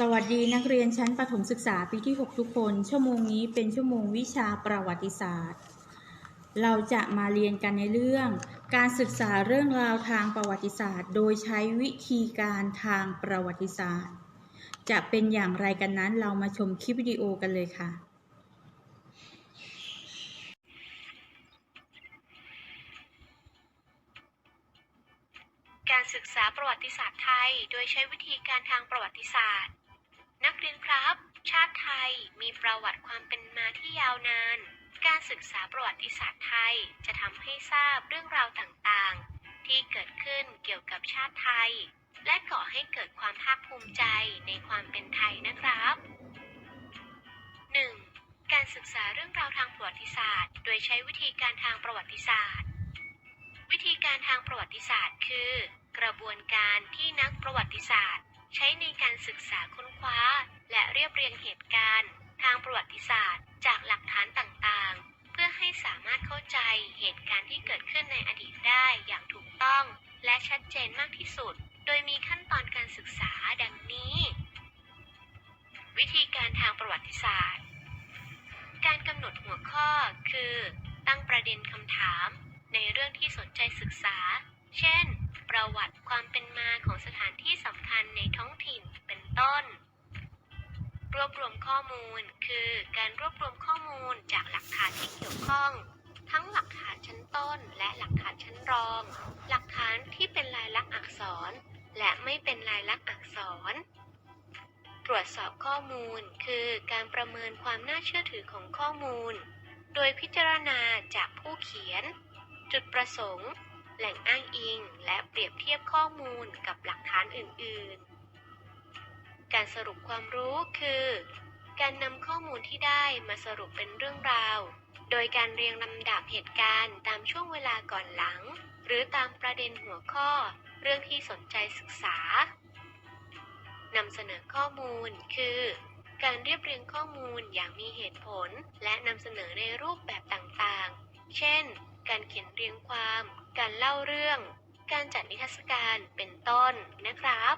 สวัสดีนักเรียนชั้นประถมศึกษาปีที่ 6 ทุกคน ชั่วโมงนี้เป็นชั่วโมงวิชาประวัติศาสตร์ เราจะมาเรียนกันในเรื่อง การศึกษาเรื่องราวทางประวัติศาสตร์ โดยใช้วิธีการทางประวัติศาสตร์ จะเป็นอย่างไรกันนั้นเรามาชมคลิปวิดีโอกันเลยค่ะ การศึกษาประวัติศาสตร์ไทย โดยใช้วิธีการทางประวัติศาสตร์ นักเรียนครับ ชาติไทยมีประวัติความเป็นมาที่ยาวนาน การศึกษาประวัติศาสตร์ไทยจะทำให้ทราบเรื่องราวต่างๆ ที่เกิดขึ้นเกี่ยวกับชาติไทย และก่อให้เกิดความภาคภูมิใจในความเป็นไทยนะครับ 1. การศึกษาเรื่องราวทางประวัติศาสตร์ โดยใช้วิธีการทางประวัติศาสตร์ วิธีการทางประวัติศาสตร์ คือ กระบวนการที่นักประวัติศาสตร์ ใช้ในการศึกษาค้นคว้า และเรียบเรียงเหตุการณ์ ทางประวัติศาสตร์ จากหลักฐานต่างๆ เพื่อให้สามารถเข้าใจเหตุการณ์ที่เกิดขึ้นในอดีตได้อย่างถูกต้อง และชัดเจนมากที่สุด โดยมีขั้นตอนการศึกษาดังนี้ วิธีการทางประวัติศาสตร์ การกำหนดหัวข้อคือ ตั้งประเด็นคำถาม ในเรื่องที่สนใจศึกษา เช่น ประวัติความเป็นมาของสถานที่สำคัญในท้องถิ่นเป็นต้น รวบรวมข้อมูลคือการรวบรวมข้อมูลจากหลักฐานที่เกี่ยวข้อง ทั้งหลักฐานชั้นต้น และหลักฐานชั้นรอง หลักฐานที่เป็นลายลักษณ์อักษร และไม่เป็นลายลักษณ์อักษร ตรวจสอบข้อมูลคือการประเมินความน่าเชื่อถือของข้อมูล โดยพิจารณาจากผู้เขียน จุดประสงค์ แหล่งอ้างอิง และเปรียบเทียบข้อมูลกับหลักฐานอื่น ๆ การสรุปความรู้คือ การนำข้อมูลที่ได้มาสรุปเป็นเรื่องราว โดยการเรียงลำดับเหตุการณ์ตามช่วงเวลาก่อนหลัง หรือตามประเด็นหัวข้อ เรื่องที่สนใจศึกษานำเสนอข้อมูลคือ การเรียบเรียงข้อมูลอย่างมีเหตุผล และนำเสนอในรูปแบบต่างๆ เช่น การเขียนเรียงความ การเล่าเรื่อง การจัดนิทรรศการเป็นต้นนะครับ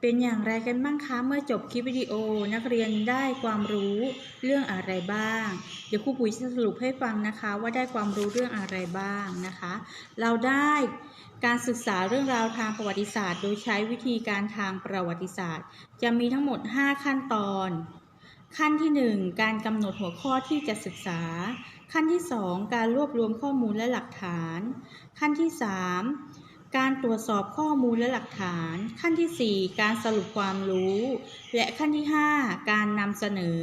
เป็นอย่างไรกันบ้างคะเมื่อจบคลิปวิดีโอนักเรียนได้ความรู้เรื่องอะไรบ้าง เดี๋ยวครูปุ๋ยจะสรุปให้ฟังนะคะว่าได้ความรู้เรื่องอะไรบ้างนะคะ เราได้การศึกษาเรื่องราวทางประวัติศาสตร์ โดยใช้วิธีการทางประวัติศาสตร์ จะมีทั้งหมด 5 ขั้นตอน ขั้นที่ 1 การกำหนดหัวข้อที่จะศึกษา ขั้นที่ 2 การรวบรวมข้อมูลและหลักฐาน ขั้นที่ 3 การตรวจสอบข้อมูลและหลักฐาน ขั้นทีสี่4 การสรุปความรู้ และขั้นที่ 5 การนำเสนอ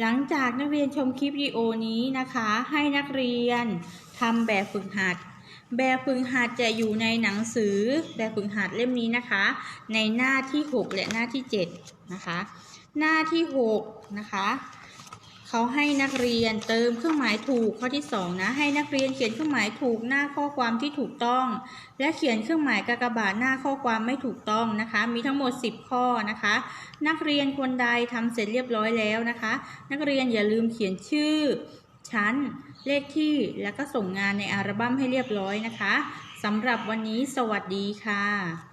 หลังจากนักเรียนชมคลิปวิดีโอนี้นะคะ ให้นักเรียนทำแบบฝึกหัด แบบฝึกหัดจะอยู่ในหนังสือแบบฝึกหัดเล่มนี้นะคะ ในหน้าที่ 6 และหน้าที่ 7 นะคะ หน้าที่ 6 นะคะเขาให้นักเรียนเติมเครื่องหมายถูกข้อที่ 2 นะให้นักเรียนเขียนเครื่องหมายถูกหน้าข้อความที่ถูกต้อง และเขียนเครื่องหมายกากบาทหน้าข้อความไม่ถูกต้องนะคะ มีทั้งหมด 10 ข้อนะคะ นักเรียนคนใดทำเสร็จเรียบร้อยแล้วนะคะ นักเรียนอย่าลืมเขียนชื่อ ชั้น เลขที่ แล้วก็ส่งงานในอัลบั้มให้เรียบร้อยนะคะสำหรับวันนี้สวัสดีค่ะ